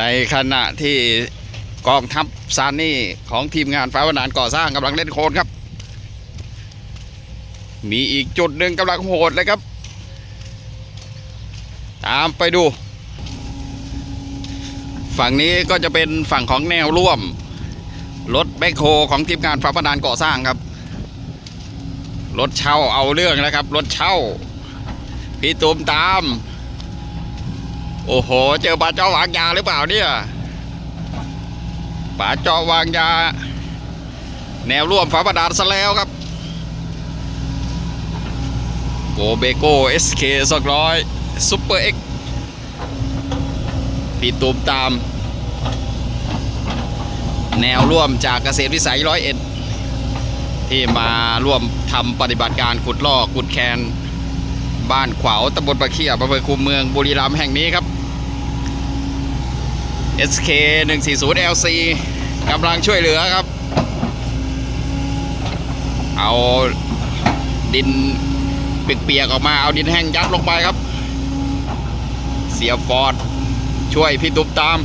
ในขณะที่กองทัพซานนี่ของทีมงานฟ้าวนานก่อสร้างกำลังเล่นโคลนครับ มีอีกจุดหนึ่งกำลังโหดเลยครับ ตามไปดู ฝั่งนี้ก็จะเป็นฝั่งของแนวร่วม รถแบคโฮของทีมงานฟ้าประดานก่อสร้างครับ รถเช่าเอาเรื่องนะครับ รถเช่า พี่ตูมตาม โอ้โห เจอป่าจาะวางยาหรือเปล่าเนี่ยป่าจาะวางยา แนวร่วมฟ้าประดานซะแล้วครับโกเบโก้เอสเคสองร้อยซุปเปอร์เอ็กพี่ตูมตาม แนวร่วมจากเกษตรวิสัยร้อยเอ็ดที่มาร่วมทำปฏิบัติการขุดลอกขุดแคนบ้านขวาวตำบลปะเคียบอำเภอคูเมืองบุรีรัมย์แห่งนี้ครับ SK 140 LC กำลังช่วยเหลือครับ เอาดินเปียกๆออกมาเอาดินแห้งยัดลงไปครับ เสียฟอร์ดช่วยพี่ตุ๊บตาม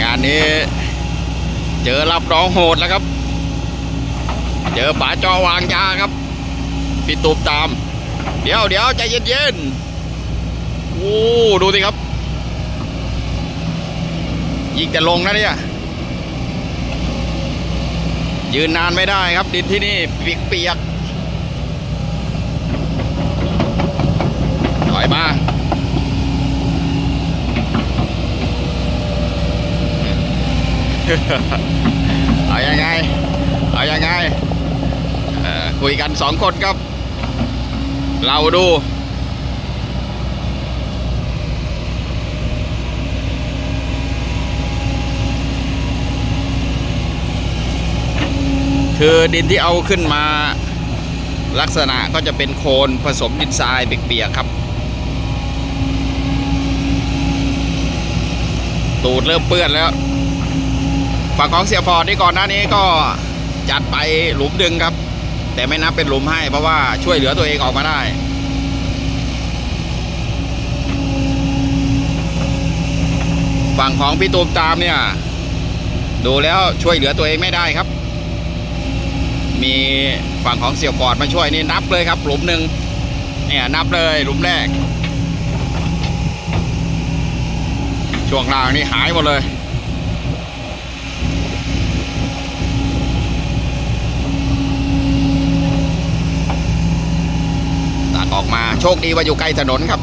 งานนี้ เจอรับน้องโหดแล้วครับ เจอป๋าจอวางยาครับ พี่ตูบตาม เดี๋ยวเดี๋ยวใจเย็นๆโอ้ดูสิครับยิงแต่ลงนะเนี่ยยืนนานไม่ได้ครับ ดินที่นี่เปียกๆถอยมาเอายังไง เอายังไงเอ่อคุยกันสองคนครับ เราดู คือดินที่เอาขึ้นมา ลักษณะก็จะเป็นโคลนผสมดินทรายเปียกๆครับ ตูดเริ่มเปื้อนแล้ว ฝั่งของเสียฟอร์ดนี่ก่อนหน้านี้ก็จัดไปหลุมดึงครับ แต่ไม่นับเป็นหลุมให้เพราะว่าช่วยเหลือตัวเองออกมาได้ฝั่งของพี่ตูมตามเนี่ยดูแล้วช่วยเหลือตัวเองไม่ได้ครับ มีฝั่งของเสี่ยวฟอร์ดมาช่วยนี่นับเลยครับ หลุมหนึ่งเนี่ยนับเลยหลุมแรก ช่วงล่างนี่หายหมดเลย ออกมาโชคดีว่าอยู่ใกล้ถนนครับ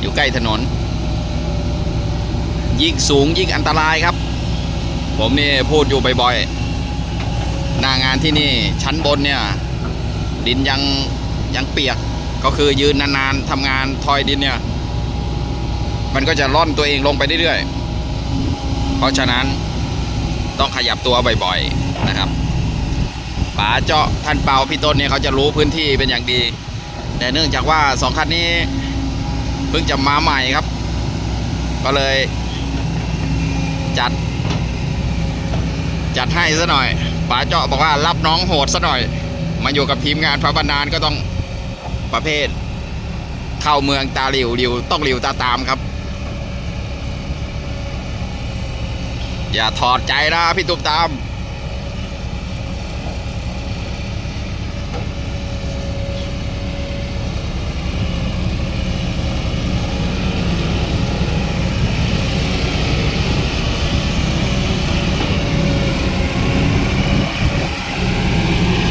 อยู่ใกล้ถนน ยิ่งสูงยิ่งอันตรายครับ ผมนี่พูดอยู่บ่อยๆหน้างานที่นี่ชั้นบนเนี่ย ดินยังยังเปียกก็คือยืนนานๆทำงานทอยดินเนี่ย มันก็จะล่อนตัวเองลงไปเรื่อยๆ เพราะฉะนั้นต้องขยับตัวบ่อย ๆ นะครับป๋าเจาะท่านเปาพี่ต้นเนี่ยเขาจะรู้พื้นที่เป็นอย่างดี แต่เนื่องจากว่าสองคันนี้เพิ่งจะมาใหม่ครับ ก็เลย จัด จัดให้ซะหน่อยป๋าเจาะบอกว่ารับน้องโหดซะหน่อย มาอยู่กับทีมงานพระบรรณานก็ต้องประเภท เข้าเมืองตาหลิวหลิวต้องหลิวตาตามครับ อย่าถอดใจนะพี่ตุ๊บตาม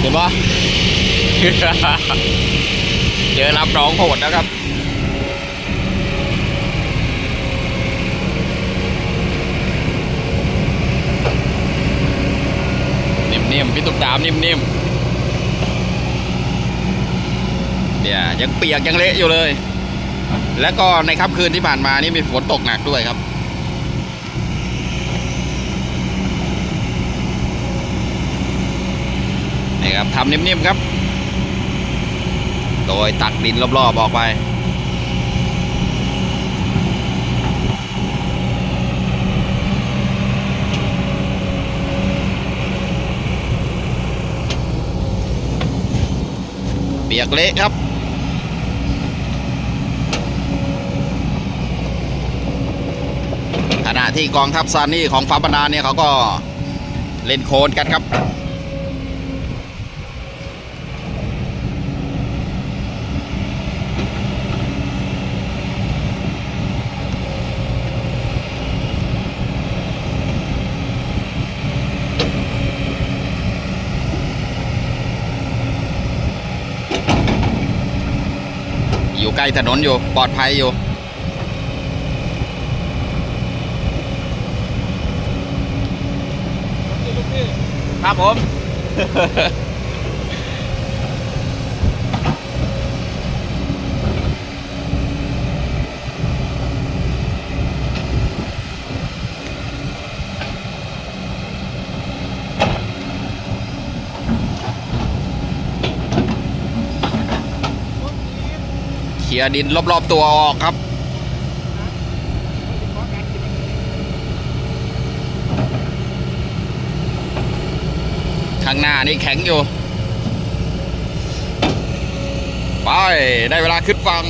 ห็นปะเจอรับน้องโหดนะครับนิ่มๆพี่ตุ๊กตามนิ่มๆเนี่ยยังเปียกยังเละอยู่เลย แล้วก็ในค่ำคืนที่ผ่านมานี่มีฝนตกหนักด้วยครับ ครับทำนิ่มๆครับ โดยตักดินรอบๆออกไปเปียกเละครับ ขณะที่กองทัพซานี่ของฟ้าบรรดาเนี่ยเขาก็เล่นโคลนกันครับ อยู่ใกล้ถนนอยู่ปลอดภัยอยู่ ครับผม ลียดินรอบๆตัวออกครับ ข้างหน้านี่แข็งอยู่ ไปได้เวลาขึ้นฝั่ง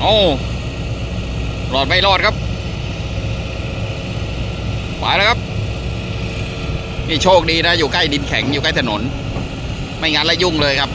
โอ้รอดไม่รอดครับ ไปแล้วครับ นี่โชคดีนะ อยู่ใกล้ดินแข็งอยู่ใกล้ถนน ไม่งั้นแล้วยุ่งเลยครับ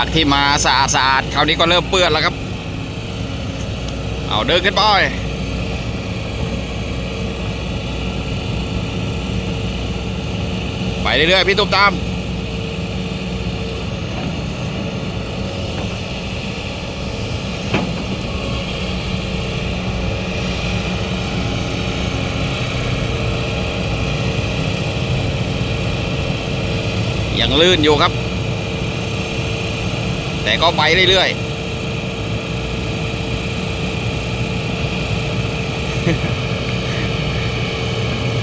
จากที่มาสะอาดสะอาดคราวนี้ก็เริ่มเปื้อนแล้วครับ เอาเดินขึ้นไปไปเรื่อยๆพี่ตุ้มตามยังลื่นอยู่ครับ แต่ก็ไปเรื่อยๆ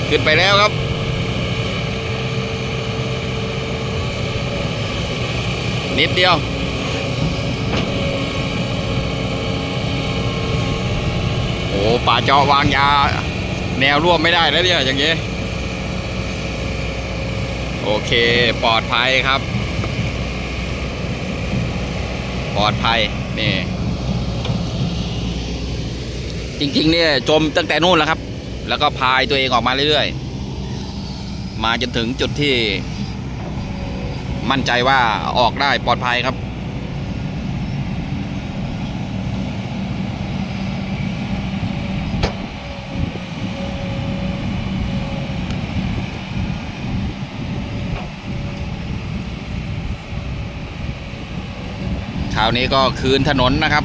ขึ้นไปแล้วครับ นิดเดียวโอ้ป่าเจาะวางยา แนวร่วมไม่ได้แล้วเนี่ยอย่างเงี้ยโอเค ปลอดภัยครับ ปลอดภัยนี่จริงๆเนี่ยจมตั้งแต่นู่นแล้วครับ แล้วก็พายตัวเองออกมาเรื่อยๆ มาจนถึงจุดที่ มั่นใจว่าออกได้ปลอดภัยครับ คราวนี้ก็คืนถนนนะครับ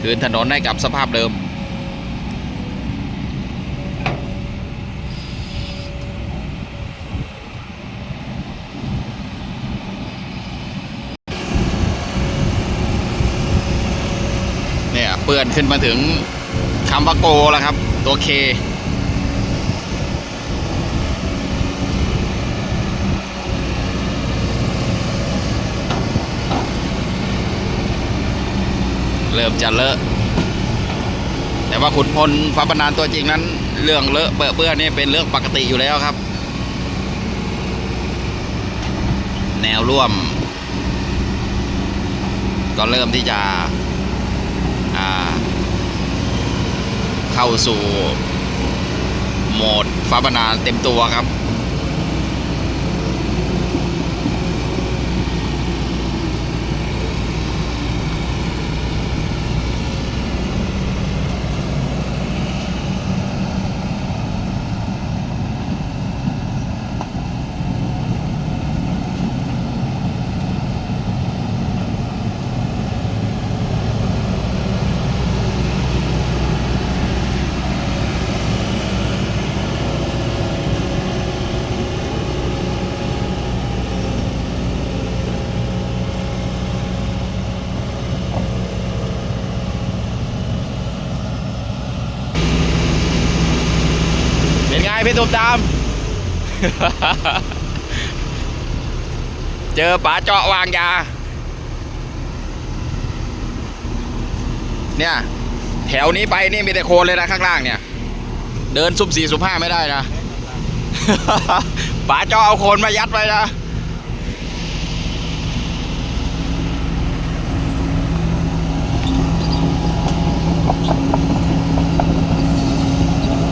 คืนถนนให้กับสภาพเดิม เนี่ยเปื้อนขึ้นมาถึงคำว่าโกแล้วครับ ตัวเค เริ่มจะเลอะ แต่ว่าขุนพลฟ้าบรรณานตัวจริงนั้น เรื่องเลอะเปื้อเปื้อนนี่เป็นเรื่องปกติอยู่แล้วครับ แนวร่วม ก็เริ่มที่จะเข้าสู่โหมดฟ้าบรรณานเต็มตัวครับ พี่ตุ้มดาม เจอป๋าเจาะวางยา เนี่ย แถวนี้ไปนี่มีแต่โคลนเลยนะข้างล่างเนี่ย เดินสุ่มสี่สุ่มห้าไม่ได้นะป๋าเจาะเอาโคลนมายัดไว้นะ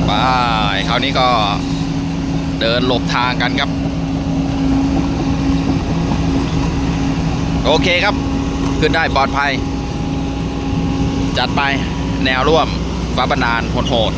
ไปคราวนี้ก็เดินหลบทางกันครับ โอเคครับ ขึ้นได้ปลอดภัย จัดไปแนวร่วมฟ้าบันดาลโหด